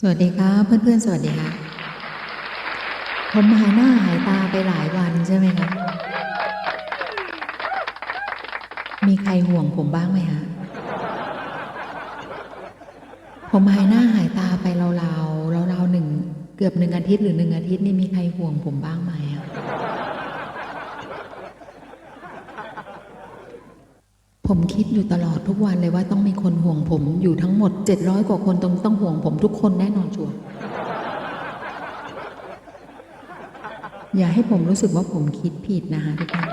สวัสดีครับเพื่อนๆ สวัสดีค่ะผมหายหน้าหายตาไปหลายวันใช่ไหมครับ มีใครห่วงผมบ้างไหมฮะผมหายหน้าหายตาไปราวๆราวๆหนึ่งเกือบหนึ่งอาทิตย์หรือหนึ่งอาทิตย์นี่มีใครห่วงผมบ้างไหมอะ ผมคิดอยู่ตลอดทุกวันเลยว่าต้องมีคนห่วงผมอยู่ทั้งหมด700กว่าคนต้องต้องห่วงผมทุกคนแน่นอนชัวร์อย่าให้ผมรู้สึกว่าผมคิดผิดนะคะทุกคน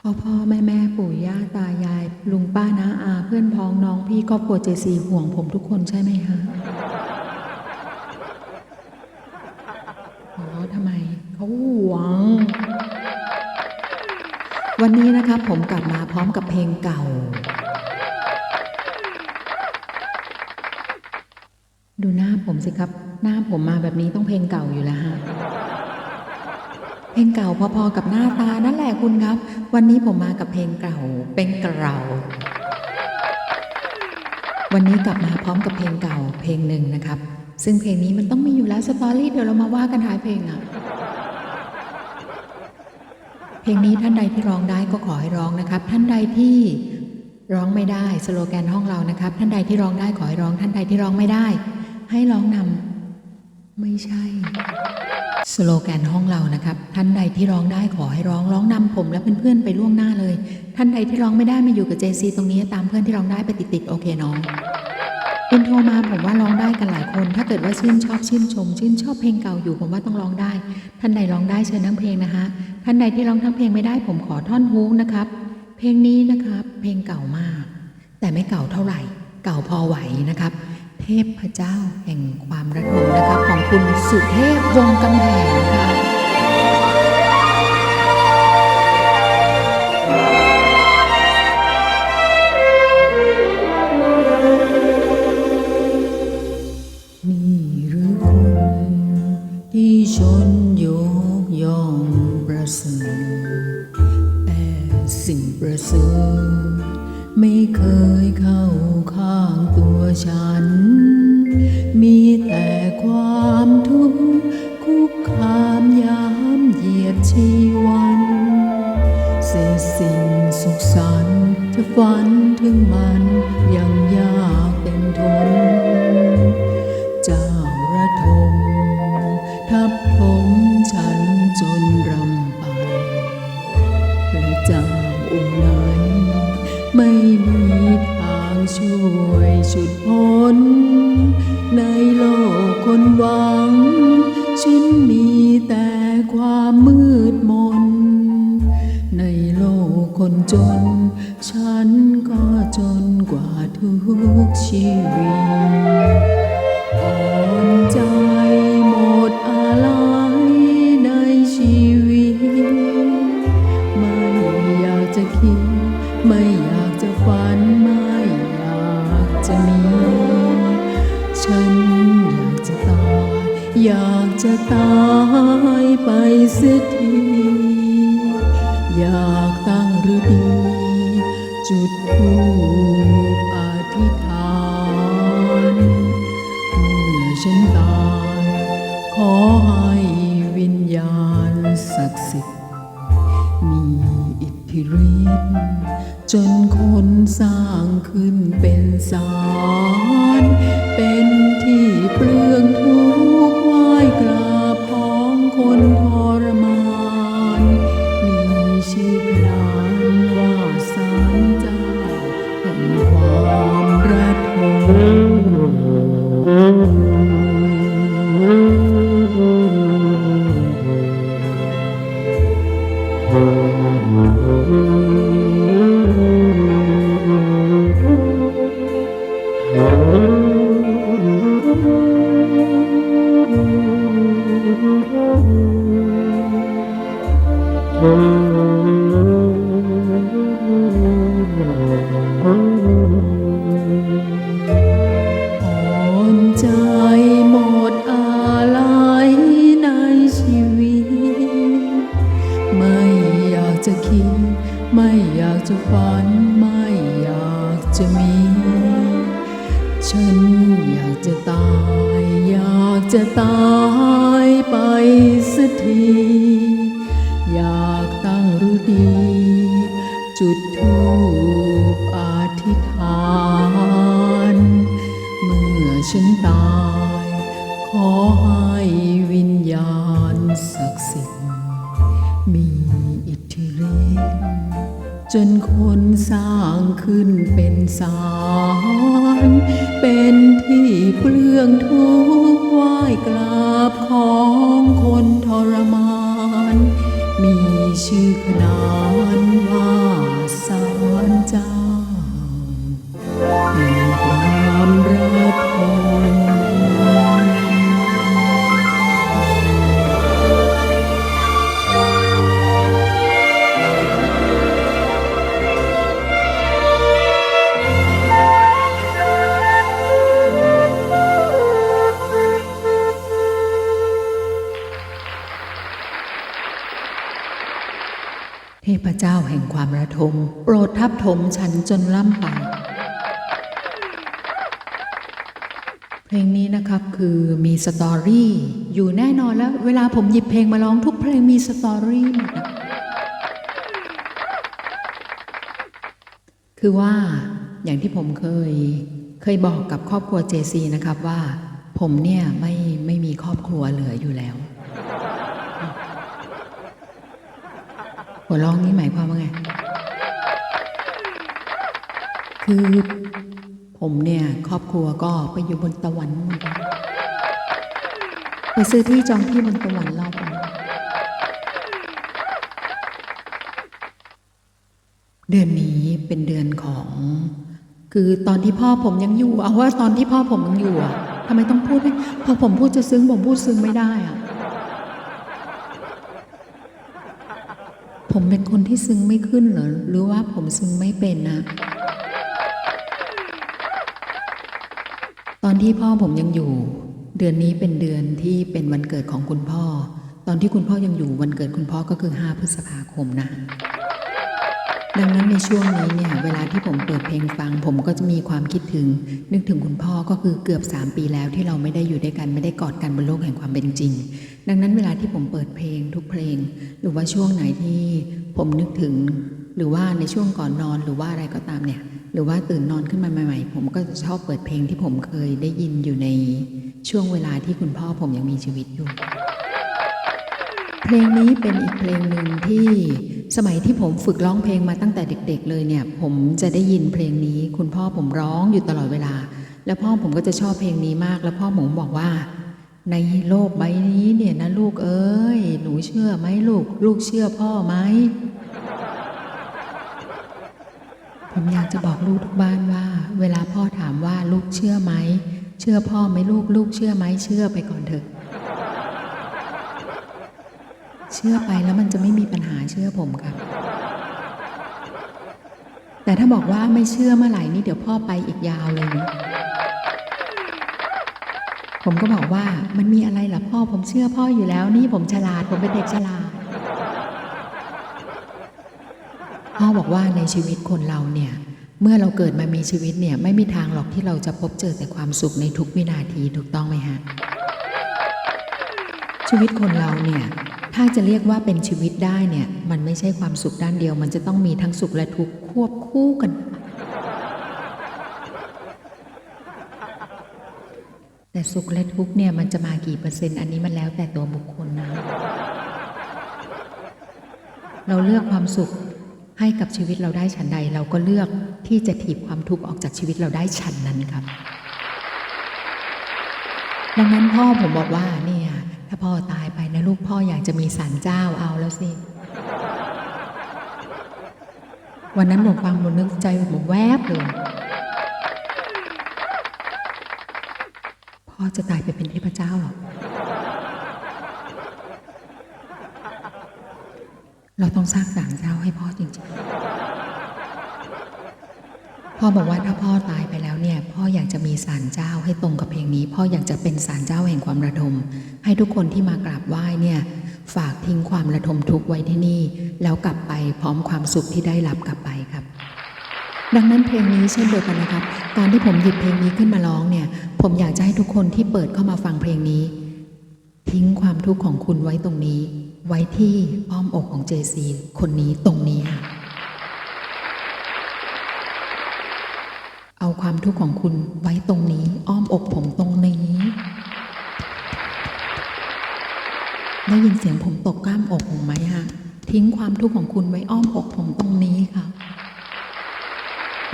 พ่อพ่อแม่แม่ปู่ย่าตายาย ลุงป้าน้าอา เพื่อนพ้องน้องพี่ครอบครัวเจซีห่วงผมทุกคนใช่ไหมคะอ๋อทำไมเขาห่วง วันนี้นะครับ ผมกลับมาพร้อมกับเพลงเก่า ดูหน้าผมสิครับ หน้าผมมาแบบนี้ต้องเพลงเก่าอยู่แล้วฮะเพลงเก่าพอๆกับหน้าตานั่นแหละคุณครับ วันนี้ผมมากับเพลงเก่า เป็นเก่า วันนี้กลับมาพร้อมกับเพลงเก่าเพลงหนึ่งนะครับ ซึ่งเพลงนี้มันต้องมีอยู่แล้วสตอรี่เดี๋ยวเรามาว่ากันท้ายเพลงอะเพ ลงนี้ท่านใดที่ร้องได้ก็ขอให้ร้องนะครับ ท่านใดที่ร้องไม่ได้สโลแกนห้องเรานะครับ ท่านใดที่ร้องได้ขอให้ร้อง ท่านใดที่ร้องไม่ได้ ให้ร้องนำไม่ใช่สโลแกนห้องเรานะครับ ท่านใดที่ร้องได้ขอให้ร้องร้องนำผมและเพื่อนๆไปล่วงหน้าเลย ท่านใดที่ร้องไม่ได้มาอยู่กับเจซีตรงนี้ตามเพื่อนที่ร้องได้ไปติดๆโอเคน้อง อินโทรมาผมว่าร้องได้กันหลายคน ถ้าเกิดว่าชื่นชอบชื่นชม ชื่นชอบเพลงเก่าอยู่ผมว่าต้องร้องได้ ท่านใดร้องได้เชิญทั้งเพลงนะคะ ท่านใดที่ร้องทั้งเพลงไม่ได้ผมขอท่อนฮุกนะครับ เพลงนี้นะครับ เพลงเก่ามาก แต่ไม่เก่าเท่าไหร่ เก่าพอไหวนะครับ เทพเจ้าแห่งความระทมนะครับ ของคุณสุเทพวงกำแหงค่ะ สิ่งประเสริฐไม่เคยเข้าข้างตัวฉัน มีแต่ความทุกข์คุกคามยามเหยียดชีวันเศษสิ่งสุขสันต์จะฝันถึงมันยังยา พระเจ้าองค์ไหนไม่มีทางช่วยชุดพ้น ในโลกคนหวัง ฉันมีแต่ความมืดมน ในโลกคนจน ฉันก็จนกว่าทุกชีวิต คิด ไม่อยากจะฝัน ไม่อยากจะมี ฉันอยากจะตาย อยากจะตายไปเสียที อยากตั้งฤดี จุดธูปอธิษฐาน เมื่อฉันตาย ขอให้วิญญาณศักดิ์สิทธิ์มี อิทธิฤทธิ์จนคนสร้างขึ้นเป็นสารเป็นที่เปลือง จะตายไปสักที อยากตั้งฤดี จุดธูปอธิษฐาน เมื่อฉันตาย ขอให้วิญญาณศักดิ์สิทธิ์มีอิทธิฤทธิ์จนคนสร้างขึ้นเป็นสาร เป็นที่เปลืองทุก กราบของคนทรมาน มีชื่อขนานว่า ความโปรดทับถมฉันจนล่ำไป เพลงนี้นะครับคือมีสตอรี่ อยู่แน่นอนแล้ว เวลาผมหยิบเพลงมาร้องทุกเพลงมีสตอรี่หมดคือว่าอย่างที่ผมเคยเคยบอกกับครอบครัวเจซีนะครับว่า ผมเนี่ยไม่ไม่มีครอบครัวเหลืออยู่แล้ว หัวร้องนี้หมายความว่าไง คือผมเนี่ยครอบครัวก็ไปอยู่บนตะวันไปซื้อที่จองที่บนตะวันรอบเดือนนี้เป็นเดือนของ คือตอนที่พ่อผมยังอยู่ เอาว่าตอนที่พ่อผมยังอยู่อะทำไมต้องพูดพอผมพูดจะซึ้งผมพูดซึ้งไม่ได้อะผมเป็นคนที่ซึ้งไม่ขึ้นเหรอหรือว่าผมซึ้งไม่เป็นนะ ตอนที่พ่อผมยังอยู่ เดือนนี้เป็นเดือนที่เป็นวันเกิดของคุณพ่อ ตอนที่คุณพ่อยังอยู่วันเกิดคุณพ่อก็คือ 5 พฤษภาคมนะดังนั้นในช่วงนี้เนี่ยเวลาที่ผมเปิดเพลงฟัง ผมก็จะมีความคิดถึง นึกถึงคุณพ่อก็คือเกือบ 3 ปีแล้วที่เราไม่ได้อยู่ด้วยกันไม่ได้กอดกันบนโลกแห่งความเป็นจริง ดังนั้นเวลาที่ผมเปิดเพลงทุกเพลง หรือว่าช่วงไหนที่ผมนึกถึง หรือว่าในช่วงก่อนนอนหรือว่าอะไรก็ตามเนี่ย หรือว่าตื่นนอนขึ้นมาใหม่ ๆ ผมก็จะชอบเปิดเพลงที่ผมเคยได้ยินอยู่ในช่วงเวลาที่คุณพ่อผมยังมีชีวิตอยู่ เพลงนี้เป็นอีกเพลงหนึ่งที่สมัยที่ผมฝึกร้องเพลงมาตั้งแต่เด็ก ๆ เลยเนี่ย ผมจะได้ยินเพลงนี้ คุณพ่อผมร้องอยู่ตลอดเวลา แล้วพ่อผมก็จะชอบเพลงนี้มาก แล้วพ่อผมบอกว่า ในโลกใบนี้เนี่ยนะลูกเอ้ย หนูเชื่อไหมลูก ลูกเชื่อพ่อไหม ผมอยากจะบอกลูกทุกบ้านว่า เวลาพ่อถามว่าลูกเชื่อไหม เชื่อพ่อไหมลูกลูกเชื่อไหมเชื่อไปก่อนเถอะ เชื่อไปแล้วมันจะไม่มีปัญหาเชื่อผมครับ แต่ถ้าบอกว่าไม่เชื่อเมื่อไหร่นี่เดี๋ยวพ่อไปอีกยาวเลย ผมก็บอกว่ามันมีอะไรล่ะพ่อผมเชื่อพ่ออยู่แล้ว นี่ผมฉลาดผมเป็นเด็กฉลาด พ่อ บอกว่าในชีวิตคนเราเนี่ย เมื่อเราเกิดมามีชีวิตเนี่ย ไม่มีทางหรอกที่เราจะพบเจอแต่ความสุขในทุกวินาทีถูกต้องไหมฮะ ชีวิตคนเราเนี่ย ถ้าจะเรียกว่าเป็นชีวิตได้เนี่ย มันไม่ใช่ความสุขด้านเดียว มันจะต้องมีทั้งสุขและทุกข์ควบคู่กัน แต่สุขและทุกข์เนี่ยมันจะมากี่เปอร์เซ็นต์อันนี้มันแล้วแต่ตัวบุคคลนะเราเลือกความสุข ให้กับชีวิตเราได้ฉันใด เราก็เลือกที่จะถีบความทุกข์ออกจากชีวิตเราได้ฉันนั้นครับ ดังนั้นพ่อผมบอกว่าเนี่ยถ้าพ่อตายไปนะลูกพ่ออยากจะมีศาลเจ้าเอาแล้วสิ วันนั้นผมฟังผมนึกใจผมแวบเลยพ่อจะตายไปเป็นเทพเจ้าเหรอเราต้องสร้างศาลเจ้าให้พ่อจริงๆ พ่อบอกว่าถ้าพ่อตายไปแล้วเนี่ย พ่ออยากจะมีศาลเจ้าให้ตรงกับเพลงนี้ พ่ออยากจะเป็นศาลเจ้าแห่งความระดมให้ทุกคนที่มากราบไหว้เนี่ยฝากทิ้งความระทมทุกข์ไว้ที่นี่ แล้วกลับไปพร้อมความสุขที่ได้รับกลับไปครับ ดังนั้นเพลงนี้เช่นเดียวกันนะครับ การที่ผมหยิบเพลงนี้ขึ้นมาร้องเนี่ย ผมอยากจะให้ทุกคนที่เปิดเข้ามาฟังเพลงนี้ ทิ้งความทุกข์ของคุณไว้ตรงนี้ ไว้ที่อ้อมอกของเจซีคนนี้ตรงนี้ค่ะ เอา ความทุกข์ของคุณไว้ตรงนี้ อ้อมอกผมตรงนี้ ได้ยินเสียงผมตกกล้ามอกผมไหมฮะทิ้งความทุกข์ของคุณไว้อ้อมอกผมตรงนี้ค่ะ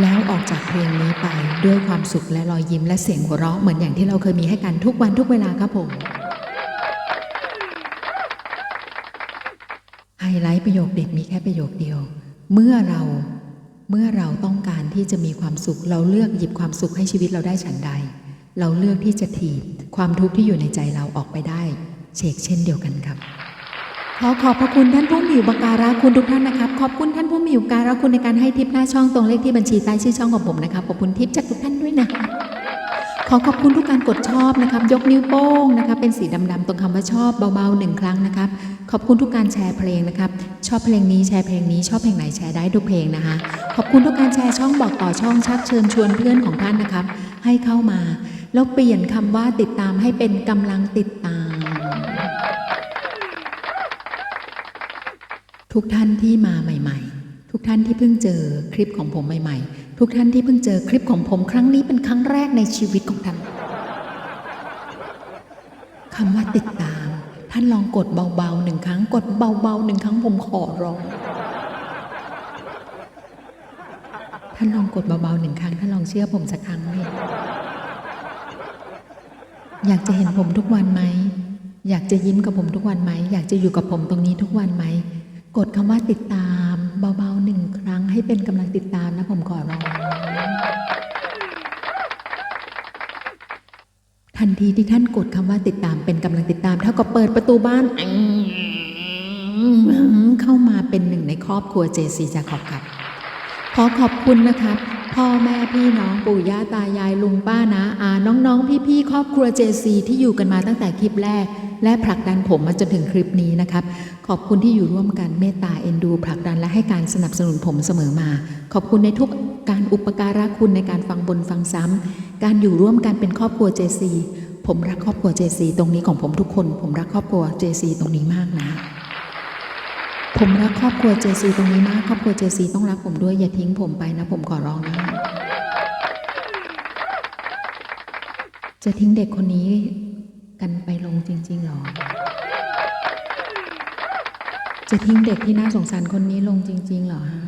แล้วออกจากเพลงนี้ไปด้วยความสุขและรอยยิ้มและเสียงหัวเราะเหมือนอย่างที่เราเคยมีให้กันทุกวันทุกเวลาครับผมไฮไลท์ประโยคเด็ดมีแค่ประโยคเดียว เมื่อเรา เมื่อเราต้องการที่จะมีความสุข เราเลือกหยิบความสุขให้ชีวิตเราได้ฉันใด เราเลือกที่จะถีบความทุกข์ที่อยู่ในใจเราออกไปได้ เชกเช่นเดียวกันครับ ขอขอบพระคุณท่านผู้มีอุปการะคุณทุกท่านนะครับ ขอบคุณท่านผู้มีอุปการะคุณในการให้ทิปหน้าช่องตรงเลขที่บัญชีใต้ชื่อช่องของผมนะครับขอบคุณทิปจากทุกท่านด้วยนะข อขอบคุณทุกการกดชอบนะครับยกนิ้วโป้งนะครับเป็นสีดำๆตรงคำว่าชอบเบาๆหนึ่งครั้งนะครับขอบคุณทุกการแชร์เพลงนะครับชอบเพลงนี้แชร์เพลงนี้ชอบเพลงไหนแชร์ได้ทุกเพลงนะคะขอบคุณทุกการแชร์ช่องบอกต่อช่องชักเชิญชวนเพื่อนของท่านนะครับ ให้เข้ามา แล้วเปลี่ยนคำว่าติดตามให้เป็นกำลังติดตาม ทุกท่านที่มาใหม่ ๆ ทุกท่านที่เพิ่งเจอคลิปของผมใหม่ ๆ ทุกท่านที่เพิ่งเจอคลิปของผมครั้งนี้เป็นครั้งแรกในชีวิตของท่านคำว่าติดตาม ท่านลองกดเบาๆหนึ่งครั้ง กดเบาๆหนึ่งครั้งผมขอร้อง ท่านลองกดเบาๆหนึ่งครั้ง ท่านลองเชื่อผมสักครั้งนี่อยากจะเห็นผมทุกวันไหม อยากจะยิ้มกับผมทุกวันไหม อยากจะอยู่กับผมตรงนี้ทุกวันไหม กดคำว่าติดตาม เบาๆ ให้เป็นกำลังติดตามนะผมขอร้องทันทีที่ท่านกดคำว่าติดตามเป็นกำลังติดตาม เท่ากับเปิดประตูบ้าน เข้ามาเป็นหนึ่งในครอบครัวเจซีจาขอบครับ ขอขอบคุณนะครับ พ่อแม่พี่น้องปู่ย่าตายายลุงป้านะอาน้องๆ พี่ๆ ครอบครัวเจซีที่อยู่กันมาตั้งแต่คลิปแรก และผลักดันผมมาจนถึงคลิปนี้นะครับ ขอบคุณที่อยู่ร่วมกันเมตตาเอ็นดูผลักดันและให้การสนับสนุนผมเสมอมา ขอบคุณในทุกการอุปการะคุณในการฟังบนฟังซ้ำการอยู่ร่วมกันเป็นครอบครัวเจซีผมรักครอบครัวเจซีตรงนี้ของผมทุกคน ผมรักครอบครัวเจซีตรงนี้มากนะผมรักครอบครัวเจซีตรงนี้มากครอบครัวเจซีต้องรักผมด้วยอย่าทิ้งผมไปนะ ผมขอร้องนะจะทิ้งเด็กคนนี้ กันไปลงจริง ๆหรอ จะทิ้งเด็กที่น่าสงสารคนนี้ลงจริง ๆ หรอฮะ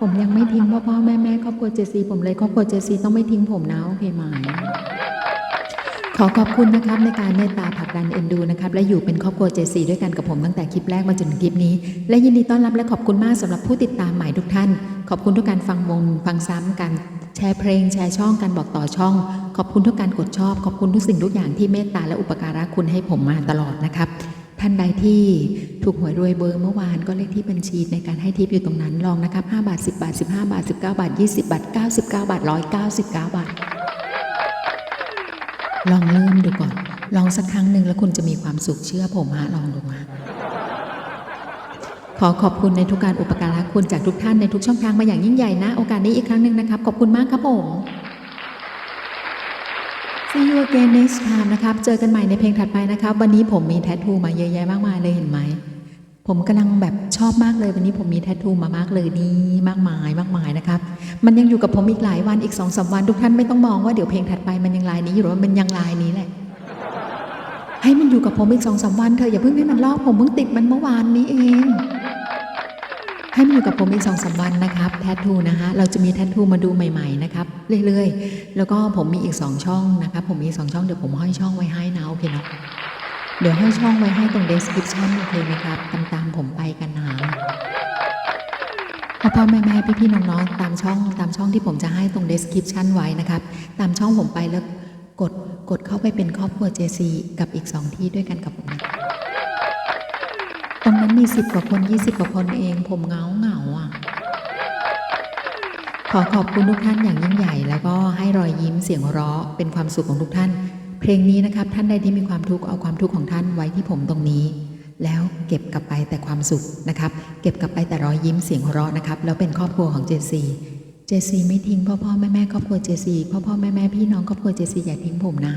ผมยังไม่ทิ้งพ่อพ่อแม่แม่ครอบครัวเจซีผมเลยครอบครัวเจซีต้องไม่ทิ้งผมนะโอเคไหมขอขอบคุณนะครับในการเมตตาผลักดันเอ็นดูนะครับและอยู่เป็นครอบครัวเจซีด้วยกันกับผมตั้งแต่คลิปแรกมาจนถึงคลิปนี้ และยินดีต้อนรับและขอบคุณมากสำหรับผู้ติดตามใหม่ทุกท่าน ขอบคุณทุกการฟังวงฟังซ้ำกัน แชร์เพลงแชร์ช่องการบอกต่อช่อง ขอบคุณทุกการกดชอบ ขอบคุณทุกสิ่งทุกอย่างที่เมตตาและอุปการะคุณให้ผมมาตลอดนะครับท่านใดที่ถูกหวยรวยเบอร์เมื่อวานก็เลขที่บัญชีในการให้ทิปอยู่ตรงนั้นลองนะครับ 5 บาท 10 บาท 15 บาท 19 บาท 20 บาท 99 บาท 199 บาท ลองเริ่มดูก่อน ลองสักครั้งหนึ่งแล้วคุณจะมีความสุขเชื่อผมฮะลองดูฮะ ขอขอบคุณในทุกการอุปการะคุณจากทุกท่านในทุกช่องทางมาอย่างยิ่งใหญ่นะ โอกาสนี้อีกครั้งหนึ่งนะครับ ขอบคุณมากครับผม See you again next time นะครับ เจอกันใหม่ในเพลงถัดไปนะครับ วันนี้ผมมีแททูมาเยอะแยะมากมายเลยเห็นไหม ผมกำลังแบบชอบมากเลย วันนี้ผมมีแททูมามากเลยนี่มากมายมากมายนะครับ มันยังอยู่กับผมอีกหลายวันอีกสองสาวันทุกท่านไม่ต้องมองว่าเดี๋ยวเพลงถัดไปมันยังลายนี้อยู่หรือว่ามันยังลายนี้แหละให้มันอยู่กับผมอีกสองสาวันเธออย่าเพิ่งให้มันลอกผมเพิ่งติดมันเมื่อวานนี้เอง ให้มันอยู่กับผมอีกสองสาวันนะครับแททูนะฮะเราจะมีแททูมาดูใหม่ๆนะครับเรื่อยๆ แล้วก็ผมมีอีกสองช่องนะครับผมมีสองช่องเดี๋ยวผมห้อยช่องไว้ให้นะโอเคเนาะเดี๋ยวให้ช่องไว้ให้ตรง description โอเคไหมครับตามตามผมไปกันนะพ่อพ่อแม่แม่พี่พี่ๆน้องๆตามช่องตามช่องที่ผมจะให้ตรง description ไว้นะครับ ตามช่องผมไปแล้วกดกดเข้าไปเป็นครอบครัว JC กับอีกสองที่ด้วยกันกับผมนะ รงนั้นมีสิบกว่าคนยี่สิบกว่าคนเอง ผมเงาเหงาอะ ขอขอบคุณทุกท่านอย่างยิ่งใหญ่ แล้วก็ให้รอยยิ้มเสียงราะเป็นความสุขของทุกท่าน เพลงนี้นะครับ ท่านใดที่มีความทุกข์เอาความทุกข์ของท่านไว้ที่ผมตรงนี้ แล้วเก็บกลับไปแต่ความสุขนะครับ เก็บกลับไปแต่รอยยิ้มเสียงราะนะครับ แล้วเป็นครอบครัวของเจซีเจซีไม่ทิ้งพ่อพ่อแม่แม่ครอบครัวเจซีพ่อพ่อแม่แม่พี่น้องครอบครัวเจซีอย่าทิ้งผมนะ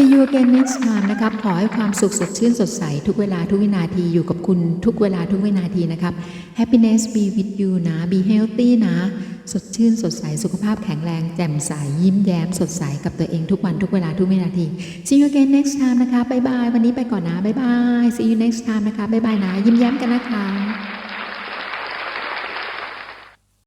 See you again next time นะครับ ขอให้ความสุขสดชื่นสดใส ทุกเวลาทุกวินาทีอยู่กับคุณทุกเวลาทุกวินาทีนะครับ Happiness be with you นะ be healthy นะ สดชื่นสดใส สุขภาพแข็งแรง แจ่มใส ยิ้มแย้มสดใส กับตัวเองทุกวันทุกเวลาทุกวินาที See you again next time นะคะ บ๊ายบาย วันนี้ไปก่อนนะ บ๊ายบาย See you next time นะคะ บ๊ายบายนะ ยิ้มแย้มกันนะคะ